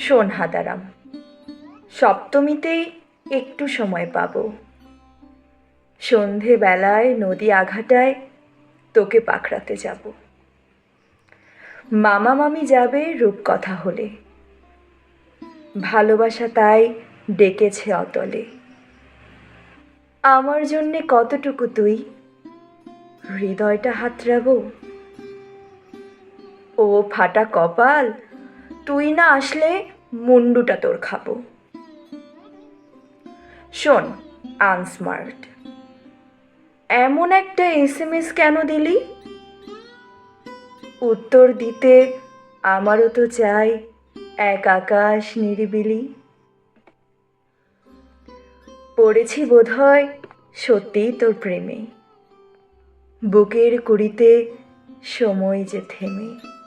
শোন হাদারাম, সপ্তমীতেই একটু সময় পাবো। সন্ধেবেলায় নদী আঘাটায় তোকে পাকড়াতে যাব। মামা মামি যাবে রূপকথা হলে। ভালোবাসা তাই ডেকেছে অতলে। আমার জন্যে কতটুকু তুই হৃদয়টা হাতড়াবো? ও ফাটা কপাল তুই না আসলে মুন্ডুটা তোর খাব। শোন আনস্মার্ট এমন একটা এস এম এস কেন দিলি? উত্তর দিতে আমারও তো চাই এক আকাশ নিরিবিলি। পড়েছি বোধহয় সত্যিই তোর প্রেমে। বুকের কুড়িতে সময় যে থেমে।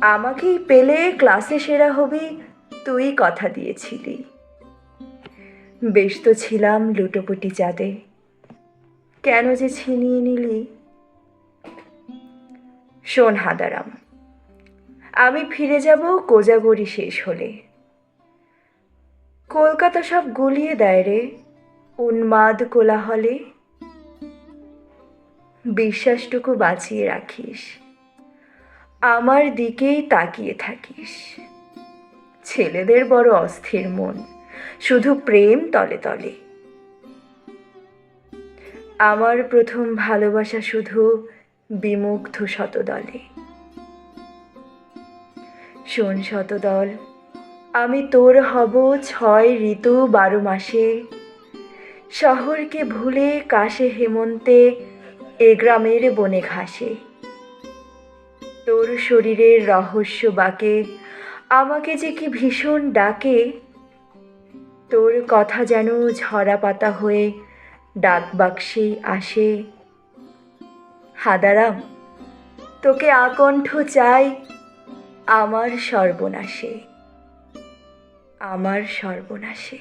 আমাকেই পেলে ক্লাসে সেরা হবি, তুই কথা দিয়েছিলি। বেশ তো ছিলাম লুটোপুটি চাঁদে। কেন যে ছিনিয়ে নিলি? শোন হাদারাম, আমি ফিরে যাব কোজাগরি শেষ হলে। কলকাতা সব গুলিয়ে দেয় রে, উন্মাদ কোলাহলে। বিশ্বাসটুকু বাঁচিয়ে রাখিস। আমার দিকেই তাকিয়ে থাকিস। ছেলেদের বড় অস্থির মন, শুধু প্রেম তলে তলে। আমার প্রথম ভালোবাসা শুধু বিমুগ্ধ শতদলে। শোন শতদল, আমি তোর হব ছয় ঋতু বারো মাসে। শহরকে ভুলে কাশে হেমন্তে, এ গ্রামের বনে ঘাসে। তোর শরীরের রহস্য বাকে, আমাকে যে কি ভীষণ ডাকে, তোর কথা যেন ঝরা পাতা হয়ে ডাক বাক্সে আসে। হাদারাম, তোকে আকণ্ঠ চাই আমার সর্বনাশে আমার সর্বনাশে।